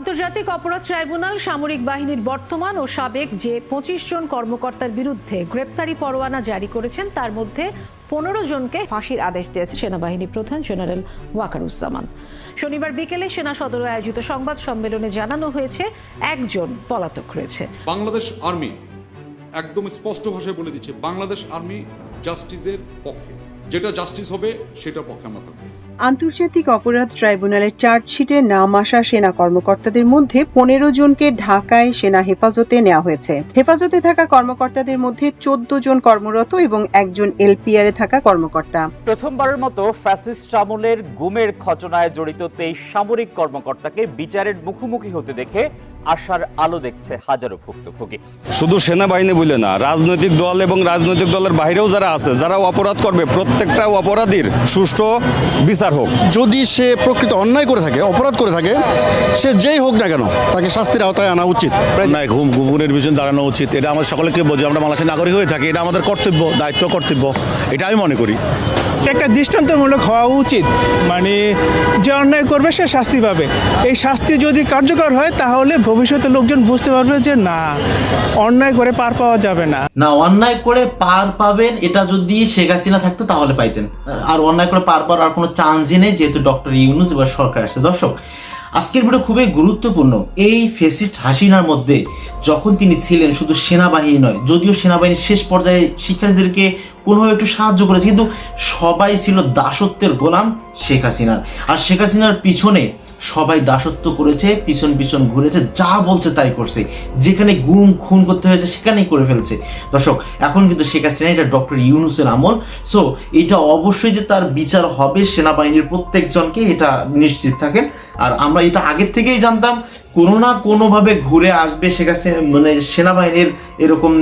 আন্তর্জাতিক অপরাধ ট্রাইব্যুনাল সামরিক বাহিনীর বর্তমান ও সাবেক যে পঁচিশ জন কর্মকর্তার বিরুদ্ধে গ্রেপ্তারি পরোয়ানা জারি করেছেন তার মধ্যে পনেরো জনকে ফাঁসির আদেশ দিয়েছে। সেনাবাহিনী প্রধান জেনারেল ওয়াকারুজ্জামান। শনিবার বিকেলে সেনা সদরে আয়োজিত সংবাদ সম্মেলনে জানানো হয়েছে একজন পলাতক রয়েছে। বাংলাদেশ আর্মি একদম স্পষ্ট ভাষায় বলে দিচ্ছে বাংলাদেশ আর্মি জাস্টিসের পক্ষে। যেটা জাস্টিস হবে সেটার পক্ষে আমরা থাকব। আন্তর্জাতিক অপরাধ ট্রাইব্যুনালের চার্জশিটে নাম আসা সেনা কর্মকর্তাদের মধ্যে পনেরো জনকে ঢাকায় সেনা হেফাজতে নেওয়া হয়েছে। হেফাজতে থাকা কর্মকর্তাদের মধ্যে চোদ্দ জন কর্মরত এবং একজন এলপিআর থাকা কর্মকর্তা। প্রথমবারের মতো ফ্যাসিস্ট আমলের গুমের ঘটনায় জড়িত তেইশ সামরিক কর্মকর্তাকে বিচারের মুখোমুখি হতে দেখে আশার আলো দেখছে হাজারো ভুক্তভোগী। শুধু সেনাবাহিনী বলে না রাজনৈতিক দল এবং রাজনৈতিক দলের বাইরেও যারা আছে যারা অপরাধ করবে প্রত্যেকটা অপরাধীর সুষ্ঠু বিচার হোক। যদি সে প্রকৃত অন্যায় করে থাকে, অপরাধ করে থাকে, সে যেই হোক না কেন, তাকে শাস্তির আওতায় আনা উচিত। নাই ঘুম ঘুমের পিছনে দাঁড়ানো উচিত। এটা আমাদের সকলকে বোঝে আমরা বাংলাদেশের নাগরিক হয়ে থাকি, এটা আমাদের কর্তব্য, দায়িত্ব, কর্তব্য। এটা আমি মনে করি। একটা দৃষ্টান্তমূলক হওয়া উচিত। মানে যে অন্যায় করবে সে শাস্তি পাবে। এই শাস্তি যদি কার্যকর হয়, তাহলে ভবিষ্যতে লোকজন বুঝতে পারবে যে না, অন্যায় করে পার পাওয়া যাবে না। না, অন্যায় করে পার পাবেন, এটা যদি শেখ হাসিনা থাকতো, তাহলে পাইতেন। আর অন্যায় করে পার পাওয়ার আর কোনো চান্সই নেই, যেহেতু ডক্টর ইউনুস এবার সরকার আসছে। দর্শক, আজকের ভিডিও খুবই গুরুত্বপূর্ণ। এই ফেসিস্ট হাসিনার মধ্যে যখন তিনি ছিলেন, শুধু সেনাবাহিনী নয়, যদিও সেনাবাহিনীর শেষ পর্যায়ে শিক্ষার্থীদেরকে কোনোভাবে একটু সাহায্য করেছে। কিন্তু সবাই ছিল দাসত্বের গোলাম শেখ হাসিনার। আর শেখ হাসিনার পিছনে সবাই দাসত্ব করেছে, পিছন পিছন ঘুরেছে, যা বলছে তাই করছে। যেখানে গুম, খুন করতে হয়েছে, সেখানেই করে ফেলছে। দর্শক, এখন কিন্তু শেখ হাসিনা, এটা ডক্টর ইউনুসের আমল। সো এটা অবশ্যই যে তার বিচার হবে সেনাবাহিনীর প্রত্যেকজনকে এটা নিশ্চিত থাকেন। আর আমরা এটা আগের থেকেই জানতাম, কোনো না কোনোভাবে ঘুরে আসবে হাসিনা মানে সেনাবাহিনীর এরকম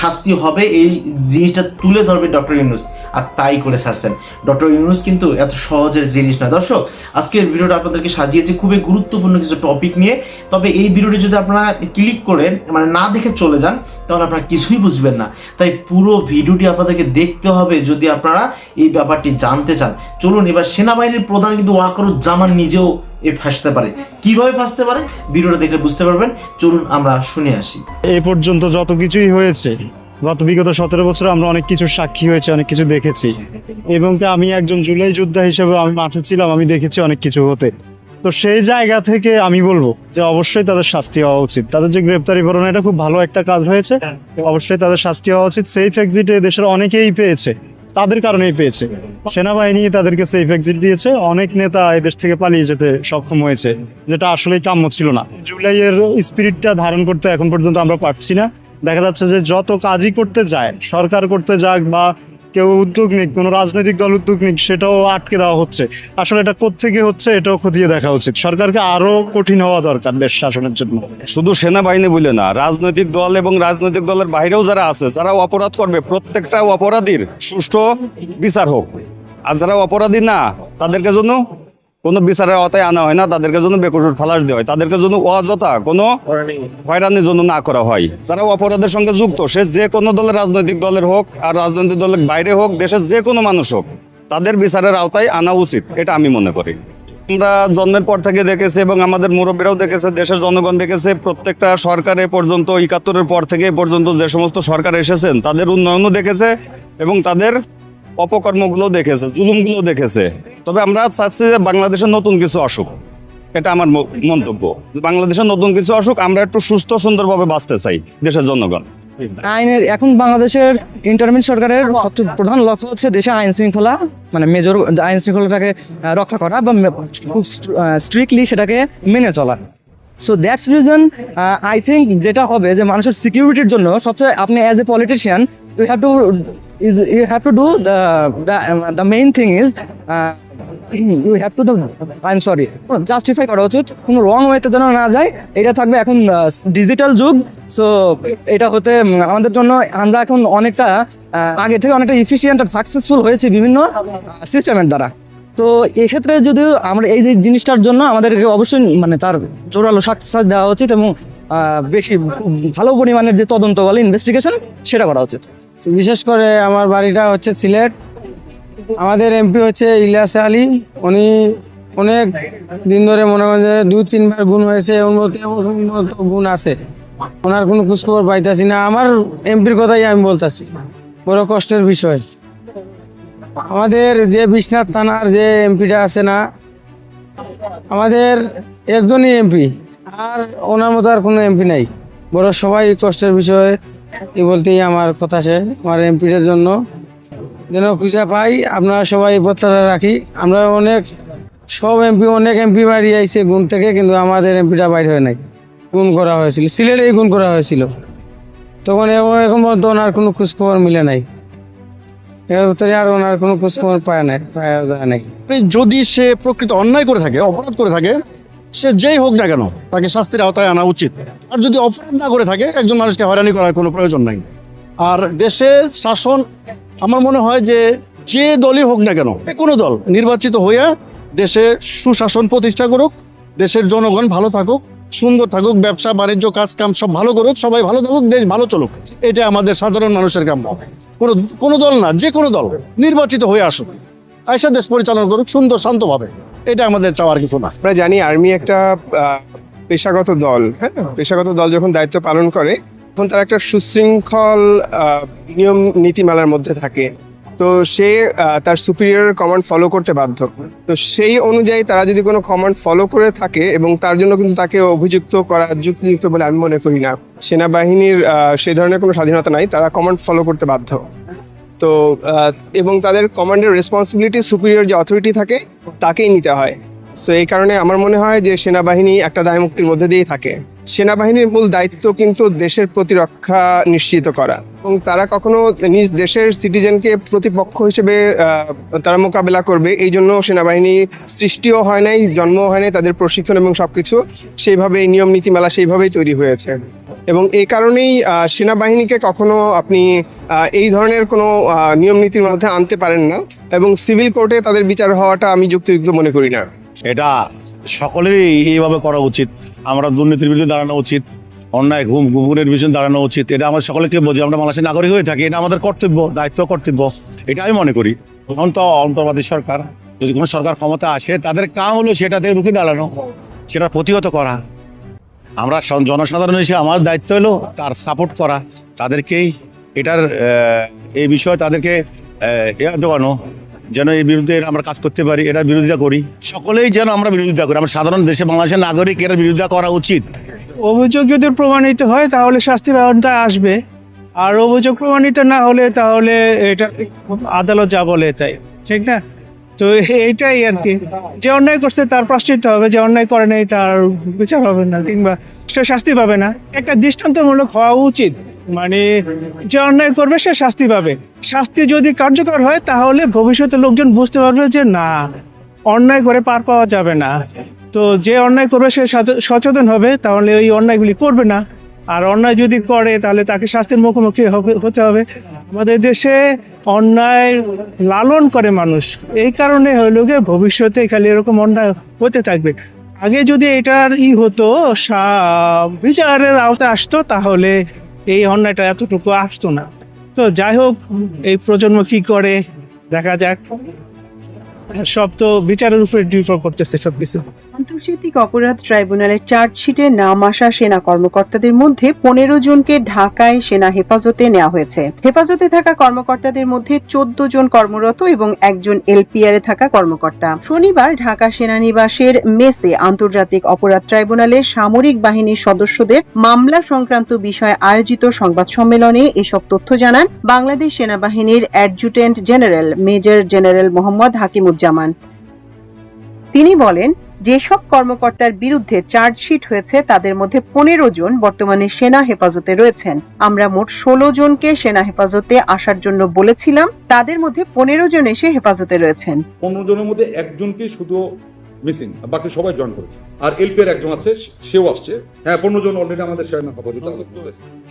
শাস্তি হবে এই জিনিসটা তুলে ধরবে ডক্টর ইউনুস। আর তাই করে ছাড়ছেন। ডক্টর ইউনুস কিন্তু এত সহজের জিনিস না দর্শক, আজকের ভিডিওটা আপনাদেরকে সাজিয়েছি খুবই গুরুত্বপূর্ণ কিছু টপিক নিয়ে। তবে এই ভিডিওটি যদি আপনারা ক্লিক করে মানে না দেখে চলে যান, তাহলে আপনারা কিছুই বুঝবেন না। তাই পুরো ভিডিওটি আপনাদেরকে দেখতে হবে যদি আপনারা এই ব্যাপারটি জানতে চান। চলুন, এবার সেনাবাহিনীর প্রধান কিন্তু ওয়াকারুজ্জামান নিজেও এ ফাঁসতে পারে। কীভাবে ফাঁসতে পারে? ভিডিওটা দেখে বুঝতে পারবেন। চলুন আমরা শুনে আসি। এ পর্যন্ত যত কিছুই হয়েছে, গত বিগত সতেরো বছর আমরা অনেক কিছু সাক্ষী হয়েছে, অনেক কিছু দেখেছি। এবং আমি একজন জুলাই যোদ্ধা হিসেবে আমি মাঠে ছিলাম, আমি দেখেছি অনেক কিছু হতে। তো সেই জায়গা থেকে আমি বলব যে অবশ্যই তাদের শাস্তি হওয়া উচিত। তাদের যে গ্রেপ্তারি পরোয়ানা এটা খুব ভালো একটা কাজ হয়েছে। অবশ্যই তাদের শাস্তি হওয়া উচিত। সেফ এক্সিটে দেশের অনেকেই পেয়েছে। তাদের কারণেই পেয়েছে। সেনাবাহিনী তাদেরকে সেফ এক্সিট দিয়েছে। অনেক নেতা এদেশ থেকে পালিয়ে যেতে সক্ষম হয়েছে, যেটা আসলেই কাম্য ছিল না। জুলাইয়ের স্পিরিটটা ধারণ করতে এখন পর্যন্ত আমরা পারছি না। দেখা যাচ্ছে যে যত কাজই করতে যায়, সরকার করতে যাক বা কেউ উদ্যোগ নিক কোনো রাজনৈতিক দল উদ্যোগ নিক সেটাও আটকে দেওয়া হচ্ছে। আসলে এটা কোথেকে হচ্ছে এটাও খতিয়ে দেখা উচিত। সরকারকে আরও কঠিন হওয়া দরকার দেশ শাসনের জন্য। শুধু সেনাবাহিনী বলে না, রাজনৈতিক দল এবং রাজনৈতিক দলের বাইরেও যারা আছে যারা অপরাধ করবে, প্রত্যেকটা অপরাধীর সুষ্ঠু বিচার হোক। আর যারা অপরাধী না, তাদেরকে জন্য কোনো বিচারের আওতায় আনা হয় না তাদেরকে জন্য বেকসুর ফালাস দেওয়া হয়। তাদেরকে জন্য অযথা কোনো হয়রানির জন্য না করা হয়। যারা অপরাধের সঙ্গে যুক্ত সে যে কোনো দলের রাজনৈতিক দলের হোক আর রাজনৈতিক দলের বাইরে হোক দেশের যে কোনো মানুষ হোক তাদের বিচারের আওতায় আনা উচিত এটা আমি মনে করি। আমরা জন্মের পর থেকে দেখেছি এবং আমাদের মুরব্বীরাও দেখেছে দেশের জনগণ দেখেছে প্রত্যেকটা সরকার এ পর্যন্ত একাত্তরের পর থেকে এ পর্যন্ত যে সমস্ত সরকার এসেছেন তাদের উন্নয়নও দেখেছে এবং তাদের অপকর্মগুলো দেখেছে, জুলুমগুলো দেখেছে। তবে আমরা চাচ্ছি যে বাংলাদেশের নতুন কিছু আসুক। এটা আমার মন্তব্য। বাংলাদেশের নতুন কিছু আসুক, আমরা একটু সুস্থ, সুন্দরভাবে বাঁচতে চাই দেশের জনগণ। আইনের, এখন বাংলাদেশের ইন্টারমিট সরকারের সবচেয়ে প্রধান লক্ষ্য হচ্ছে দেশে আইন শৃঙ্খলা মানে মেজর আইন শৃঙ্খলাটাকে রক্ষা করা বা খুব স্ট্রিক্টলি সেটাকে মেনে চলা। So that's reason I think যেটা হবে যে মানুষের সিকিউরিটির জন্য সবচেয়ে আপনি as a politician you have to is you have to do the the main thing is you have to the I am sorry justify করা উচিত। কোনো রং ওয়েতে যেন না যায় এটা থাকবে এখন ডিজিটাল যুগ। সো এটা হতে আমাদের জন্য আমরা এখন অনেকটা আহ, আগে থেকে অনেকটা ইফিসিয়েন্ট আর সাকসেসফুল হয়েছে বিভিন্ন সিস্টেমের দ্বারা। তো এক্ষেত্রে যদিও আমরা এই যে জিনিসটার জন্য আমাদেরকে অবশ্যই মানে তার জোরালো সাকসেস দেওয়া উচিত এবং বেশি ভালো পরিমাণের যে তদন্ত বলে ইনভেস্টিগেশন সেটা করা উচিত। বিশেষ করে আমার বাড়িটা হচ্ছে সিলেট। আমাদের এমপি হচ্ছে ইলিয়াস আলী। উনি অনেক দিন ধরে মনে করেন যে দুই তিনবার গুণ হয়েছে উন্নত গুণ আছে। ওনার কোনো খোঁজখবর পাইতাছি না। আমার এমপির কথাই আমি বলতাছি। বড় কষ্টের বিষয়। আমাদের যে বিশ্বনাথ থানার যে এমপিটা আছে না, আমাদের একজনই এমপি, আর ওনার মতো আর কোনো এমপি নাই। বড় সবাই কষ্টের বিষয়ে এই বলতেই আমার কথা শেষ আমার এমপিটার জন্য। যেন খুঁজে পাই, আপনারা সবাই প্রত্যাশা রাখি। আমরা অনেক, সব এমপি, অনেক এমপি বাড়ি আইছে গুণ থেকে, কিন্তু আমাদের এমপিটা বাইর হয় নাই। গুণ করা হয়েছিল, সিলেটেই গুণ করা হয়েছিল। তখন এ- এখন পর্যন্ত ওনার কোনো খোঁজখবর মিলে নাই। যদি সে প্রকৃত অন্যায় করে থাকে, অপরাধ করে থাকে, সে যেই হোক না কেন, তাকে শাস্তির আওতায় আনা উচিত। আর যদি অপরাধ না করে থাকে, একজন মানুষকে হয়রানি করার কোনো প্রয়োজন নাই। আর দেশের শাসন, আমার মনে হয় যে যে দলই হোক না কেন কোনো দল, নির্বাচিত হইয়া দেশে সুশাসন প্রতিষ্ঠা করুক, দেশের জনগণ ভালো থাকুক সুন্দর থাকুক, ব্যবসা, বাণিজ্য কাজ কাম সব ভালো করুক, সবাই ভালো থাকুক, দেশ ভালো চলুক। এটা আমাদের সাধারণ মানুষের কাম্য। কোনো কোনো দল না, যে কোনো দল, নির্বাচিত হয়ে আসুক। আয়সা দেশ পরিচালনা করুক, সুন্দর, শান্তভাবে। এটা আমাদের চাওয়ার কিছু না। আমরা জানি আর্মি একটা পেশাগত দল হ্যাঁ? পেশাগত দল যখন দায়িত্ব পালন করে, তখন তারা একটা সুশৃঙ্খল নিয়ম নীতিমালার মধ্যে থাকে। তো সে তার সুপিরিয়র কমান্ড ফলো করতে বাধ্য। তো সেই অনুযায়ী তারা যদি কোনো কমান্ড ফলো করে থাকে এবং তার জন্য কিন্তু তাকে অভিযুক্ত করা, যুক্তিযুক্ত বলে আমি মনে করি না। সেনাবাহিনীর সে ধরনের কোনো স্বাধীনতা নাই, তারা কমান্ড ফলো করতে বাধ্য। তো এবং তাদের কমান্ডের রেসপন্সিবিলিটি সুপিরিয়র যে অথরিটি থাকে, তাকেই নিতে হয়। সো এই কারণে আমার মনে হয় যে সেনাবাহিনী একটা দায়মুক্তির মধ্যে দিয়েই থাকে। সেনাবাহিনীর মূল দায়িত্ব কিন্তু দেশের প্রতিরক্ষা নিশ্চিত করা। এবং তারা কখনো নিজ দেশের সিটিজেনকে প্রতিপক্ষ হিসেবে তারা মোকাবেলা করবে, এই জন্য সেনাবাহিনী সৃষ্টিও হয় নাই, জন্মও হয় নাই তাদের প্রশিক্ষণ এবং সব কিছু সেইভাবে এই নিয়ম নীতিমালা সেইভাবেই তৈরি হয়েছে। এবং এই কারণেই সেনাবাহিনীকে কখনো আপনি এই ধরনের কোনো নিয়ম নীতির মধ্যে আনতে পারেন না। এবং সিভিল কোর্টে তাদের বিচার হওয়াটা আমি যুক্তিযুক্ত মনে করি না। এটা সকলেরই এইভাবে করা উচিত। আমরা দুর্নীতির বিরুদ্ধে দাঁড়ানো উচিত, অন্যায়, ঘুম ঘুমের বিরুদ্ধে দাঁড়ানো উচিত। এটা আমাদের সকলকে বোঝে আমরা বাংলাদেশের নাগরিক হয়ে থাকি, এটা আমাদের কর্তব্য, দায়িত্ব, কর্তব্য। এটা আমি মনে করি। এখন তো অন্তর্বাদী সরকার, যদি কোনো সরকার ক্ষমতা আসে, তাদের কাম হলো সেটাতে রুখে দাঁড়ানো, সেটা প্রতিহত করা। আমরা জনসাধারণ হিসেবে আমার দায়িত্ব হলো তার সাপোর্ট করা, তাদেরকেই এটার এই বিষয়ে তাদেরকে দেওয়ানো। যেন এই বিরুদ্ধে আমরা কাজ করতে পারি এটার বিরোধিতা করি। সকলেই যেন আমরা বিরোধিতা করি। আমরা সাধারণ দেশে বাংলাদেশের নাগরিক, এরা বিরোধিতা করা উচিত। অভিযোগ যদি প্রমাণিত হয়, তাহলে শাস্তির আওতায় আসবে। আর অভিযোগ প্রমাণিত না হলে, তাহলে এটা আদালত যা বলে তাই। ঠিক না? তো এইটাই আর কি। যে অন্যায় করছে তার প্রাশ্চিত্য হবে, যে অন্যায় করে নাই তার বিচার হবে না, কিংবা সে শাস্তি পাবে না। একটা দৃষ্টান্তমূলক হওয়া উচিত। মানে যে অন্যায় করবে সে শাস্তি পাবে। শাস্তি যদি কার্যকর হয়, তাহলে ভবিষ্যতে লোকজন বুঝতে পারবে যে না, অন্যায় করে পার পাওয়া যাবে না। তো যে অন্যায় করবে সে সচে- সচেতন হবে, তাহলে ওই অন্যায়গুলি করবে না। আর অন্যায় যদি করে, তাহলে তাকে শাস্তির মুখোমুখি হতে হবে। আমাদের দেশে অন্যায় লালন করে মানুষ। এই কারণে হইল গিয়ে ভবিষ্যতে খালি এরকম অন্যায় হতে থাকবে। আগে যদি এটার ই হতো বিচারের আওতায় আসতো, তাহলে এই অন্যায়টা এতটুকু আসতো না। তো যাই হোক, এই প্রজন্ম কি করে? দেখা যাক। সব তো বিচারের উপরে করতেছে আন্তর্জাতিক অপরাধ ট্রাইব্যুনালের চার্জশিটে নাম আসা সেনা কর্মকর্তাদের মধ্যে পনেরো জনকে ঢাকায় সেনা হেফাজতে নেওয়া হয়েছে। হেফাজতে থাকা কর্মকর্তাদের মধ্যে চোদ্দ জন কর্মরত এবং একজন এলপিআর থাকা কর্মকর্তা। শনিবার ঢাকা সেনানিবাসের মেসে আন্তর্জাতিক অপরাধ ট্রাইব্যুনালের সামরিক বাহিনীর সদস্যদের মামলা সংক্রান্ত বিষয়ে আয়োজিত সংবাদ সম্মেলনে এসব তথ্য জানান বাংলাদেশ সেনাবাহিনীর adjutant general major general Mohammad Hakimuzzaman তিনি বলেন যেসব কর্মকর্তার বিরুদ্ধে চার্জশিট হয়েছে তাদের মধ্যে পনেরো জন বর্তমানে সেনা হেফাজতে রয়েছেন। আমরা মোট ষোলো জনকে সেনা হেফাজতে আসার জন্য বলেছিলাম তাদের মধ্যে পনেরো জন এসে হেফাজতে রয়েছেন। পনেরো জনের মধ্যে একজনকে শুধু মিসিং বাকি সবাই জয়েন করেছে। আর এলপিআর একজন আছে সেও আসছে। হ্যাঁ পনেরো জন অলরেডি আমাদের সেনা হেফাজতে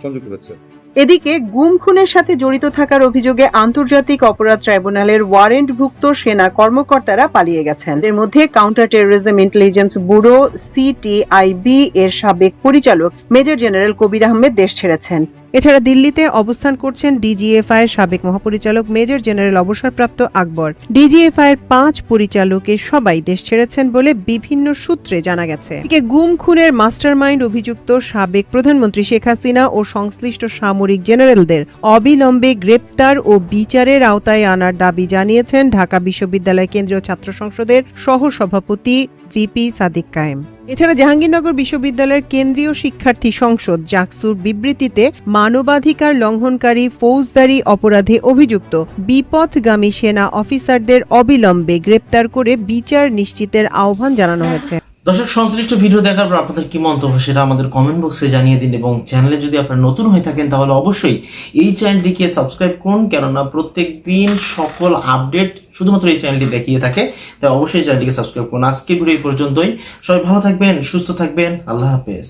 সংযুক্ত হয়েছে। এদিকে গুম খুনের সাথে জড়িত থাকার অভিযোগে আন্তর্জাতিক অপরাধ ট্রাইব্যুনালের ওয়ারেন্টভুক্ত সেনা কর্মকর্তারা পালিয়ে গেছেন। এর মধ্যে counter terrorism intelligence bureau CTIB এর সাবেক পরিচালক মেজর জেনারেল কবির আহমেদ দেশ ছেড়েছেন। এছাড়া দিল্লিতে অবস্থান করছেন ডিজিএফআই এর সাবেক মহাপরিচালক মেজর জেনারেল অবসরপ্রাপ্ত আকবর। ডিজিএফআই এর পাঁচ পরিচালকের সবাই দেশ ছেড়েছেন বলে বিভিন্ন সূত্রে জানা গেছে। গুম খুনের মাস্টারমাইন্ড অভিযুক্ত সাবেক প্রধানমন্ত্রী শেখ হাসিনা ও সংশ্লিষ্ট সামরিক জেনারেলদের অবিলম্বে গ্রেপ্তার ও বিচারের আওতায় আনার দাবি জানিয়েছেন ঢাকা বিশ্ববিদ্যালয় কেন্দ্রীয় ছাত্র সংসদের সহসভাপতি ভিপি সাদিক কায়েম। এছাড়া জাহাঙ্গীরনগর বিশ্ববিদ্যালয়ের কেন্দ্রীয় শিক্ষার্থী সংসদ জাকসুর বিবৃতিতে মানবাধিকার লঙ্ঘনকারী ফৌজদারি অপরাধে অভিযুক্ত বিপথগামী সেনা অফিসারদের অবিলম্বে গ্রেপ্তার করে বিচার নিশ্চিতের আহ্বান জানানো হয়েছে। দর্শক, সংশ্লিষ্ট ভিডিও দেখার পর আপনাদের কি মন্তব্য সেটা আমাদের কমেন্ট বক্সে জানিয়ে দিন এবং চ্যানেলে যদি আপনারা নতুন হয়ে থাকেন তাহলে অবশ্যই এই চ্যানেলটিকে সাবস্ক্রাইব করুন, কেননা প্রত্যেক দিন সকল আপডেট শুধুমাত্র এই চ্যানেলটি দেখিয়ে থাকে, তাই অবশ্যই চ্যানেলটিকে সাবস্ক্রাইব করুন। আজকে ভিডিও এই পর্যন্তই। সবাই ভালো থাকবেন, সুস্থ থাকবেন। আল্লাহ হাফেজ।